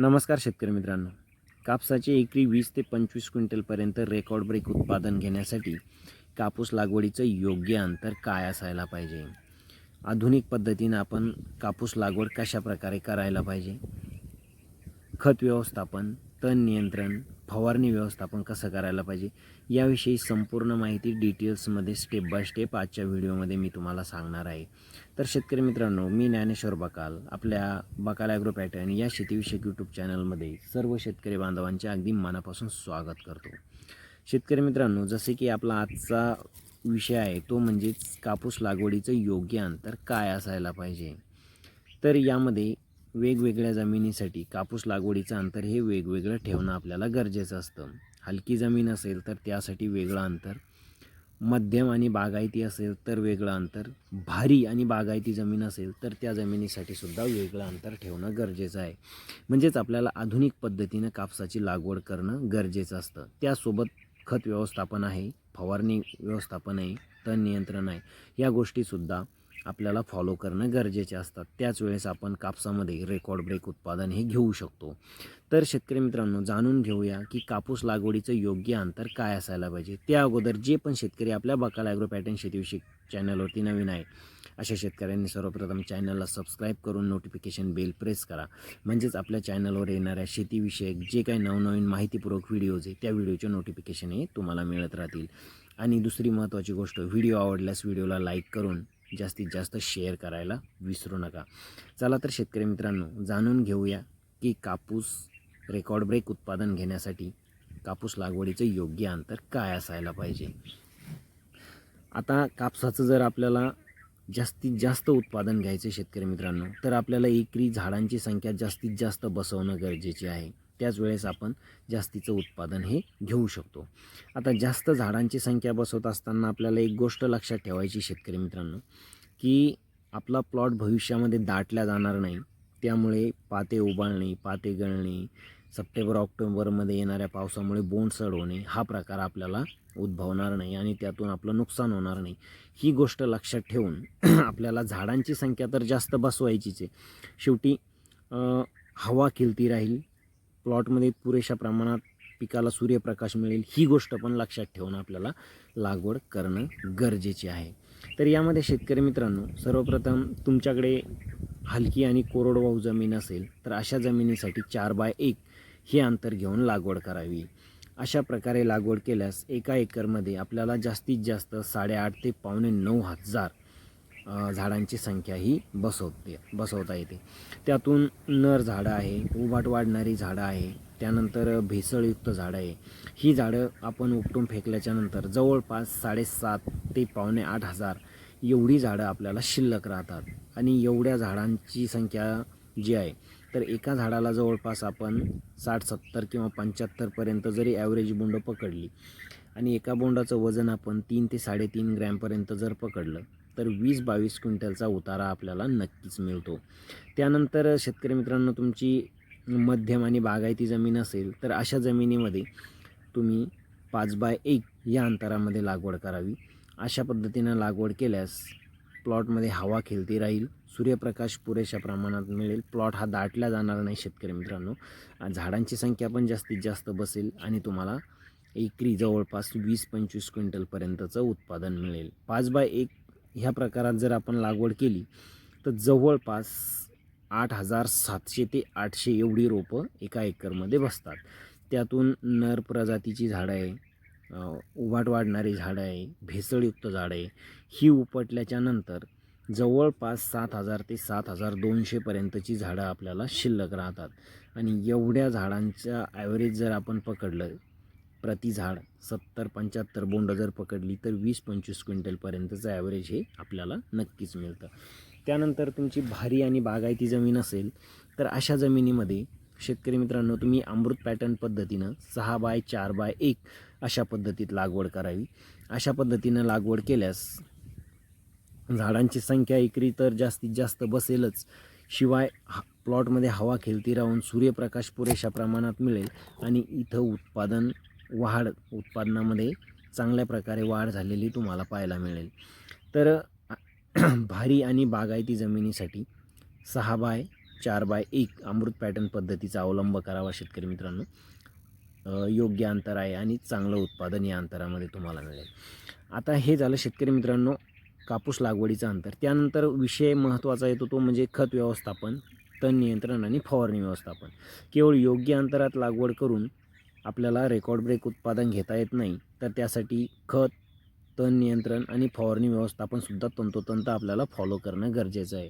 नमस्कार शेतकरी मित्रांनो. कापसाचे एकरी वीस ते पंचवीस क्विंटलपर्यंत रेकॉर्ड ब्रेक उत्पादन घेण्यासाठी कापूस लागवडीचं योग्य अंतर काय असायला पाहिजे? आधुनिक पद्धतीनं आपण कापूस लागवड कशा प्रकारे करायला पाहिजे? खत व्यवस्थापन तण नियंत्रण फवारणी व्यवस्थापन कसं करायला पाहिजे याविषयी संपूर्ण माहिती डिटेल्समध्ये स्टेप बाय स्टेप आजच्या व्हिडिओमध्ये मी तुम्हाला सांगणार आहे. तर शेतकरी मित्रांनो मी ज्ञानेश्वर बकाल आपल्या बकाल ॲग्रो पॅटर्न या शेतीविषयक यूट्यूब चॅनलमध्ये सर्व शेतकरी बांधवांचे अगदी मनापासून स्वागत करतो. शेतकरी मित्रांनो जसे की आपला आजचा विषय आहे तो म्हणजेच कापूस लागवडीचं योग्य अंतर काय असायला पाहिजे? तर यामध्ये वेगवेगळ्या जमिनीसाठी कापूस लागवडीचं अंतर हे वेगवेगळं ठेवणं आपल्याला गरजेचं असतं. हलकी जमीन असेल तर त्यासाठी वेगळं अंतर मध्यम आणि बागायती असेल तर वेगळं अंतर भारी आणि बागायती जमीन असेल तर त्या जमिनीसाठी सुद्धा वेगळं अंतर ठेवणं गरजेचं आहे. म्हणजेच आपल्याला आधुनिक पद्धतीनं कापसाची लागवड करणं गरजेचं असतं. त्यासोबत खत व्यवस्थापन आहे फवारणी व्यवस्थापन आहे तण नियंत्रण आहे. या गोष्टीसुद्धा आपल्याला फॉलो करणं गरजेचे असतात. त्याच वेळेस आपण कापसामध्ये रेकॉर्ड ब्रेक उत्पादन हे घेऊ शकतो. तर शेतकरी मित्रांनो जाणून घेऊया की कापूस लागवडीचं योग्य अंतर काय असायला पाहिजे. त्या अगोदर जे पण शेतकरी आपल्या बकाल ॲग्रो पॅटर्न शेतीविषयी चॅनलवरती नवीन आहे अशा शेतकऱ्यांनी सर्वप्रथम चॅनलला सबस्क्राईब करून नोटिफिकेशन बेल प्रेस करा. म्हणजेच आपल्या चॅनलवर येणाऱ्या शेतीविषयक जे काही नवनवीन माहितीपूर्वक व्हिडिओज आहे त्या व्हिडिओचे नोटिफिकेशन हे तुम्हाला मिळत राहतील. आणि दुसरी महत्त्वाची गोष्ट व्हिडिओ आवडल्यास व्हिडिओला लाईक करून जास्तीत जास्त शेअर करायला विसरू नका. चला तर शेतकरी मित्रांनो जाणून घेऊया की कापूस रेकॉर्ड ब्रेक उत्पादन घेण्यासाठी कापूस लागवडीचं योग्य अंतर काय असायला पाहिजे? आता कापसाचं जर आपल्याला जास्तीत जास्त उत्पादन घ्यायचं शेतकरी मित्रांनो तर आपल्याला एकरी झाडांची संख्या जास्तीत जास्त बसवणं गरजेचे आहे. त्याच वेळेस आपण जास्तीचं उत्पादन हे घेऊ शकतो. आता जास्त झाडांची संख्या बसवत असताना आपल्याला एक गोष्ट लक्षात ठेवायची शेतकरी मित्रांनो की आपला प्लॉट भविष्यामध्ये दाटला जाणार नाही. त्यामुळे पाते उबाळणे पाते गळणे सप्टेंबर ऑक्टोबरमध्ये येणाऱ्या पावसामुळे बोंडसड होणे हा प्रकार आपल्याला उद्भवणार नाही आणि त्यातून आपलं नुकसान होणार नाही. ही गोष्ट लक्षात ठेवून आपल्याला झाडांची संख्या तर जास्त बसवायचीच आहे. शेवटी हवा खिलती राहील प्लॉटमध्ये पुरेशा प्रमाणात पिकाला सूर्यप्रकाश मिळेल ही गोष्ट पण लक्षात ठेवून आपल्याला लागवड करणं गरजेचे आहे. तर यामध्ये शेतकरी मित्रांनो सर्वप्रथम तुमच्याकडे हलकी आणि कोरडवाहू जमीन असेल तर अशा जमिनीसाठी चार बाय एक हे अंतर घेऊन लागवड करावी. अशा प्रकारे लागवड केल्यास एका एकरमध्ये आपल्याला जास्तीत जास्त साडेआठ ते पावणे नऊ हजार झाडांची संख्या ही बसवते बसवता येते. त्यातून नर झाडं आहे उभाट वाढणारी झाडं आहे त्यानंतर भेसळयुक्त झाडं आहे. ही झाडं आपण उपटून फेकल्याच्यानंतर जवळपास साडेसात ते पावणे आठ हजार एवढी झाडं आपल्याला शिल्लक राहतात. आणि एवढ्या झाडांची संख्या जी आहे तर एका झाडाला जवळपास आपण साठ सत्तर किंवा पंच्याहत्तरपर्यंत जरी ॲव्हरेज बोंड पकडली आणि एका बोंडाचं वजन आपण तीन ते साडेतीन ग्रॅमपर्यंत जर पकडलं तर वीस बावीस क्विंटलचा उतारा आपल्याला नक्कीच मिळतो. त्यानंतर शेतकरी मित्रांनो तुमची मध्यम आणि बागायती जमीन असेल तर अशा जमिनीमध्ये तुम्ही पाच बाय एक या अंतरामध्ये लागवड करावी. अशा पद्धतीनं लागवड केल्यास प्लॉटमध्ये हवा खेळती राहील सूर्यप्रकाश पुरेशा प्रमाणात मिळेल. प्लॉट हा दाटला जाणार नाही शेतकरी मित्रांनो. झाडांची संख्या पण जास्तीत जास्त बसेल आणि तुम्हाला एकरी जवळपास वीस पंचवीस क्विंटलपर्यंतचं उत्पादन मिळेल. पाच बाय एक ह्या प्रकारात जर आपण लागवड केली तर जवळपास आठ हजार सातशे ते आठशे एवढी रोपं एका एकरमध्ये बसतात. त्यातून नर प्रजातीची झाडं आहे उभाट वाढणारी झाडं आहे भेसळयुक्त झाडं आहे. ही उपटल्याच्या नंतर जवळपास सात हजार ते सात हजार दोनशेपर्यंतची झाडं आपल्याला शिल्लक राहतात. आणि एवढ्या झाडांच्या ॲव्हरेज जर आपण पकडलं प्रति झाड सत्तर पंच्याहत्तर बोंड जर पकडली तर वीस पंचवीस क्विंटलपर्यंतचं ॲव्हरेज हे आपल्याला नक्कीच मिळतं. त्यानंतर तुमची भारी आणि बागायती जमीन असेल तर अशा जमिनीमध्ये शेतकरी मित्रांनो तुम्ही अमृत पॅटर्न पद्धतीनं सहा बाय चार बाय एक अशा पद्धतीत लागवड करावी. अशा पद्धतीनं लागवड केल्यास झाडांची संख्या एकरी तर जास्तीत जास्त बसेलच. शिवाय हा प्लॉटमध्ये हवा खेळती राहून सूर्यप्रकाश पुरेशा प्रमाणात मिळेल आणि इथं उत्पादन वाढ उत्पादनामध्ये चांगल्या प्रकारे वाढ झालेली तुम्हाला पाहायला मिळेल. तर भारी आणि बागायती जमिनीसाठी सहा बाय चार बाय एक अमृत पॅटर्न पद्धतीचा अवलंब करावा शेतकरी मित्रांनो. योग्य अंतर आहे आणि चांगलं उत्पादन या अंतरामध्ये तुम्हाला मिळेल. आता हे झालं शेतकरी मित्रांनो कापूस लागवडीचं अंतर. त्यानंतर विषय महत्त्वाचा येतो तो म्हणजे खत व्यवस्थापन तण नियंत्रण आणि फवारणी व्यवस्थापन. केवळ योग्य अंतरात लागवड करून आपल्याला रेकॉर्ड ब्रेक उत्पादन घेता येत नाही तर त्यासाठी खत तण नियंत्रण आणि फवारणी व्यवस्थापनसुद्धा तंतोतंत आपल्याला फॉलो करणं गरजेचं आहे.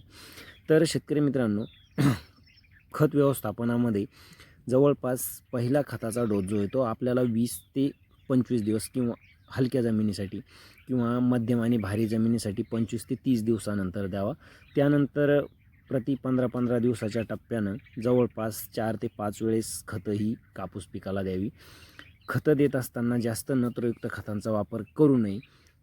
तर शेतकरी मित्रांनो खत व्यवस्थापनामध्ये जवळपास पहिला खताचा डोस जो आहे तो आपल्याला वीस ते पंचवीस दिवस किंवा हलक्या जमिनीसाठी किंवा मध्यम आणि भारी जमिनीसाठी पंचवीस ते तीस दिवसानंतर द्यावा. त्यानंतर प्रति पंधरा पंधरा दिवसाच्या टप्प्यानं जवळपास चार ते पाच वेळेस खतं ही कापूस पिकाला द्यावी. खतं देत असताना जास्त नत्रयुक्त खतांचा वापर करू नये.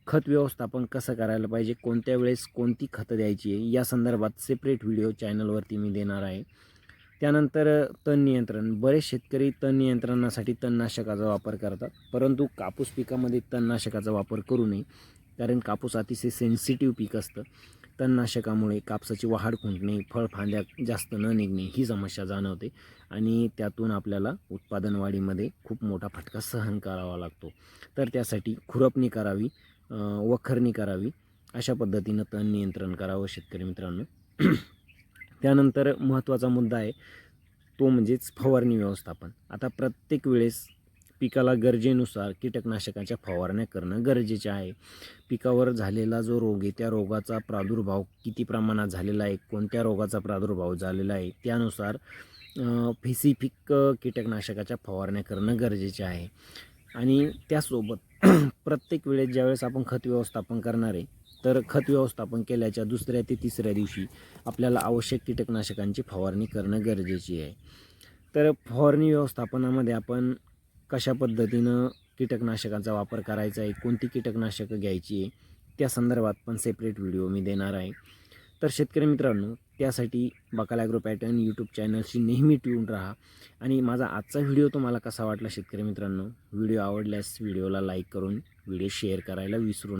खत व्यवस्थापन कसं करायला पाहिजे? कोणत्या वेळेस कोणती खतं द्यायची आहे? या संदर्भात सेपरेट व्हिडिओ चॅनलवरती मी देणार आहे. त्यानंतर तण नियंत्रण. बरेच शेतकरी तण नियंत्रणासाठी तणनाशकाचा वापर करतात परंतु कापूस पिकामध्ये तणनाशकाचा वापर करू नये. कारण कापूस अतिशय सेन्सिटिव्ह पीक असतं. तणनाशकामुळे कापसाची वाढ खुंटणे फळफांद्या जास्त न निघणे ही समस्या जाणवते आणि त्यातून आपल्याला उत्पादन वाढीमध्ये खूप मोठा फटका सहन करावा लागतो. तर त्यासाठी खुरपणी करावी वखरणी करावी अशा पद्धतीनं तण नियंत्रण करावं शेतकरी मित्रांनो. त्यानंतर महत्त्वाचा मुद्दा आहे तो म्हणजेच फवारणी व्यवस्थापन. आता प्रत्येक वेळेस पिकाला गरजेनुसार कीटकनाशकाच्या फवारण्या करणं गरजेचे आहे. पिकावर झालेला जो रोग आहे त्या रोगाचा प्रादुर्भाव किती प्रमाणात झालेला आहे कोणत्या रोगाचा प्रादुर्भाव झालेला आहे त्यानुसार फेसिफिक कीटकनाशकाच्या फवारण्या करणं गरजेचे आहे. आणि त्यासोबत प्रत्येक वेळेस ज्यावेळेस आपण खत व्यवस्थापन करणार आहे तर खत व्यवस्थापन केल्याच्या दुसऱ्या ते तिसऱ्या दिवशी आपल्याला आवश्यक कीटकनाशकांची फवारणी करणं गरजेची आहे. तर फवारणी व्यवस्थापनामध्ये आपण कशा पद्धतीनं कीटकनाशकांचा वापर करायचा आहे कोणती कीटकनाशकं घ्यायची आहे त्या संदर्भात पण सेपरेट व्हिडिओ मी देणार आहे. तर शेतकरी मित्रांनो त्यासाठी बकाल ॲग्रो पॅटर्न यूट्यूब चॅनलशी नेहमी ट्यून राहा. आणि माझा आजचा व्हिडिओ तुम्हाला कसा वाटला शेतकरी मित्रांनो? व्हिडिओ आवडल्यास व्हिडिओला लाईक करून व्हिडिओ शेअर करायला विसरू